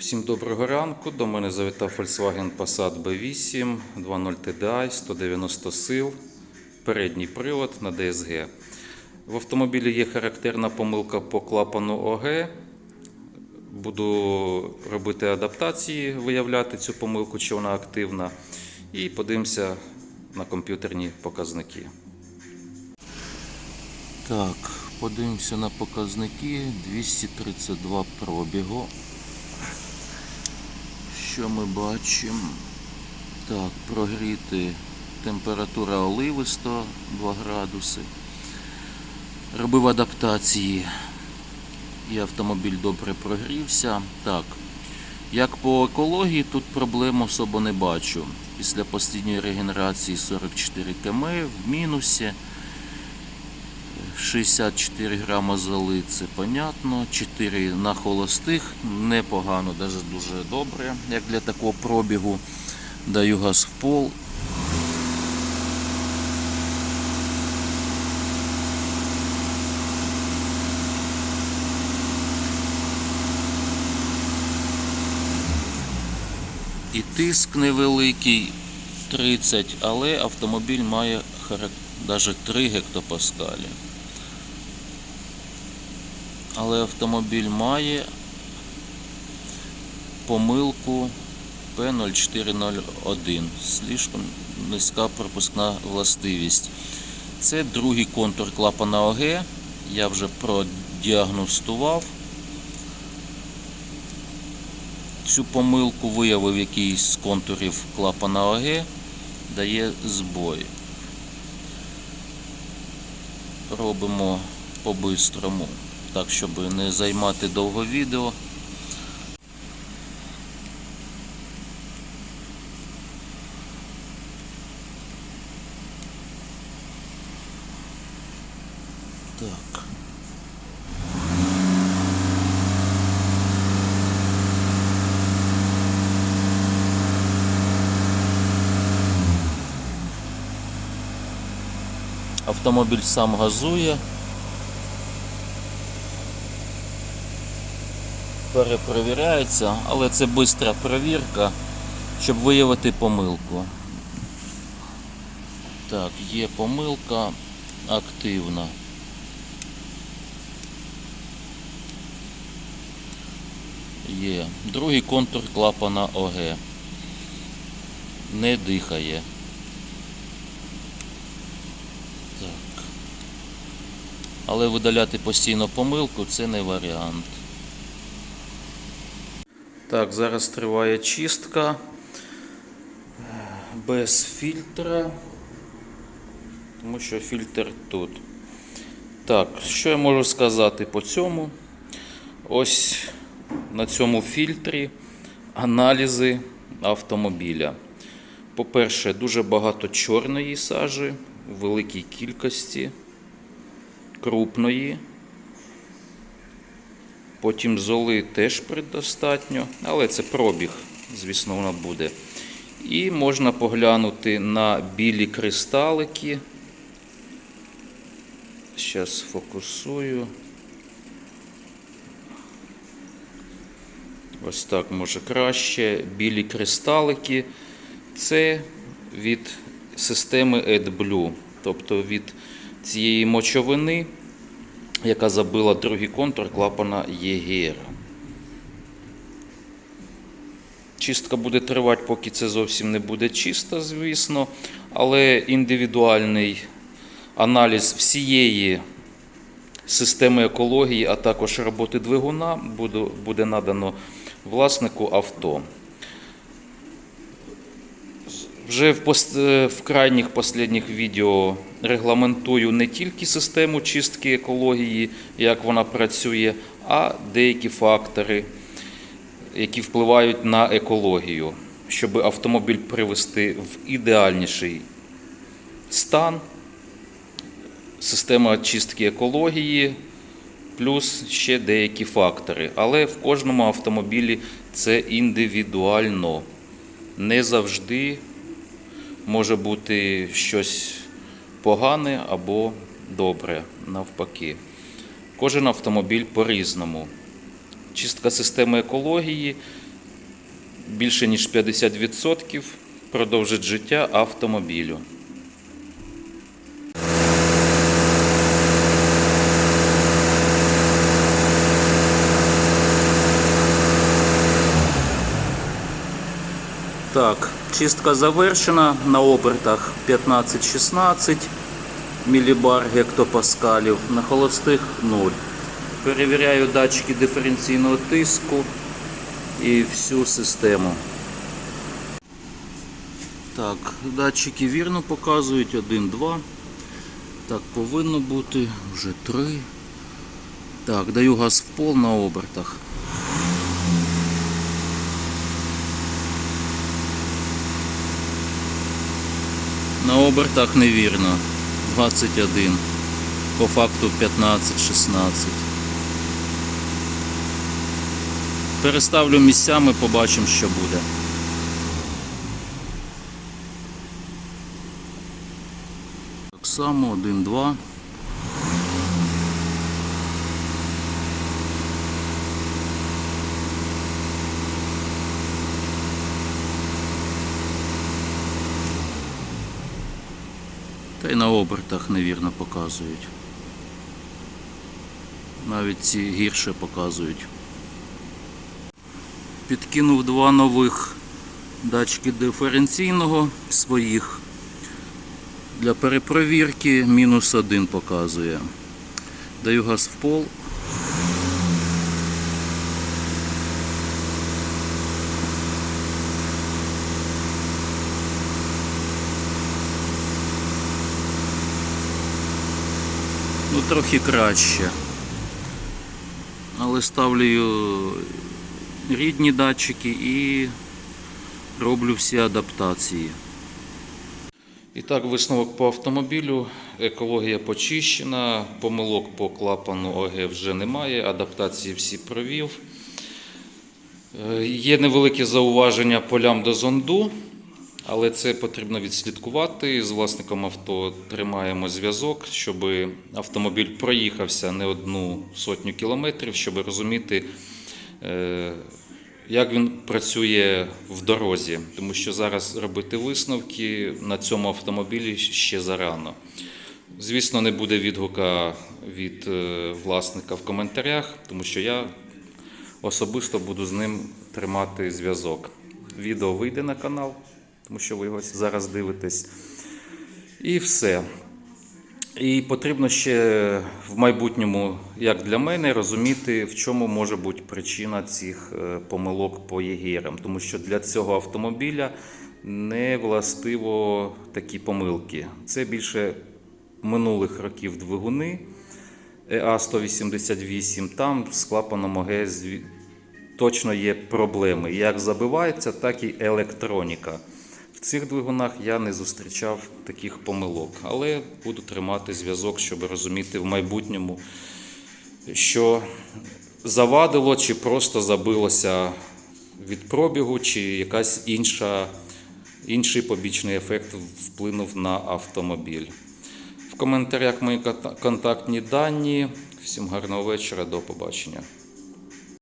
Всім доброго ранку. До мене завітав Volkswagen Passat B8 2.0 TDI 190 сил, передній привод на DSG. В автомобілі є характерна помилка по клапану ОГ. Буду робити адаптації, виявляти цю помилку, чи вона активна. І подивимося на комп'ютерні показники. Так, подивимося на показники 232 пробігу. Що ми бачимо? Так, прогріти температура оливи 102 градуси. Робив адаптації і автомобіль добре прогрівся. Так, як по екології, тут проблем особо не бачу. Після останньої регенерації 44 км в мінусі. 64 грама золи, це понятно. 4 на холостих, непогано, навіть дуже добре, як для такого пробігу. Даю газ в пол. І тиск невеликий 30, але автомобіль має навіть 3 гектопаскалі. Але автомобіль має помилку P0401. Слишком низька пропускна властивість. Це другий контур клапана ОГ. Я вже продіагностував. Цю помилку виявив якийсь з контурів клапана ОГ, дає збой. Робимо по-бистрому, так, щоб не займати довго відео. Так. Автомобіль сам газує. Перепровіряється, але це швидка перевірка, щоб виявити помилку. Так, є помилка активна. Є. Другий контур клапана ОГ. Не дихає. Так. Але видаляти постійно помилку це не варіант. Так, зараз триває чистка без фільтра, тому що фільтр тут. Так, що я можу сказати по цьому? Ось на цьому фільтрі аналізи автомобіля. По-перше, дуже багато чорної сажі у великій кількості, крупної. Потім золи теж предостатньо, але це пробіг, звісно, вона буде. І можна поглянути на білі кристалики. Зараз фокусую. Ось так може краще. Білі кристалики. Це від системи AdBlue, тобто від цієї мочовини, яка забила другий контур клапана ЄГР. Чистка буде тривати, поки це зовсім не буде чисто, звісно, але індивідуальний аналіз всієї системи екології, а також роботи двигуна буде, надано власнику авто. Вже в, пос- е, в крайніх последніх відео регламентую не тільки систему чистки екології, як вона працює, а деякі фактори, які впливають на екологію, щоб автомобіль привести в ідеальніший стан. Система чистки екології, плюс ще деякі фактори. Але в кожному автомобілі це індивідуально. Не завжди може бути щось погане або добре, навпаки. Кожен автомобіль по-різному. Чистка системи екології більше ніж 50% продовжить життя автомобілю. Так, чистка завершена на обертах 15-16 мілібар гектопаскалів, на холостих 0. Перевіряю датчики диференційного тиску і всю систему. Так, датчики вірно показують 1, 2. Так, повинно бути вже 3. Так, даю газ в пол на обертах. На обертах невірно. 21. По факту 15-16. Переставлю місцями, побачимо, що буде. Так само, 1-2. Та й на обертах невірно показують. Навіть ці гірше показують. Підкинув два нових датчики диференційного своїх. Для перепровірки мінус один показує. Даю газ в пол. Ну, трохи краще. Але ставлю рідні датчики і роблю всі адаптації. І так, висновок по автомобілю. Екологія почищена, помилок по клапану ОГ вже немає, адаптації всі провів. Е, Є невелике зауваження по лямбда зонду, але це потрібно відслідкувати. З власником авто тримаємо зв'язок, щоб автомобіль проїхався не одну сотню кілометрів, щоб розуміти, е, як він працює в дорозі. Тому що зараз робити висновки на цьому автомобілі ще зарано. Звісно, не буде відгука від е, власника в коментарях, тому що я особисто буду з ним тримати зв'язок. Відео вийде на канал, тому що ви його зараз дивитесь. І все. І потрібно ще в майбутньому, як для мене, розуміти, в чому може бути причина цих е, помилок по єгерам. Тому що для цього автомобіля не властиво такі помилки. Це більше минулих років двигуни ЕА-188. Там з клапаном ОГ точно є проблеми. Як забивається, так і електроніка. В цих двигунах я не зустрічав таких помилок, але буду тримати зв'язок, щоб розуміти в майбутньому, що завадило чи просто забилося від пробігу, чи якась інша, інший побічний ефект вплинув на автомобіль. В коментарях мої контактні дані. Всім гарного вечора, до побачення.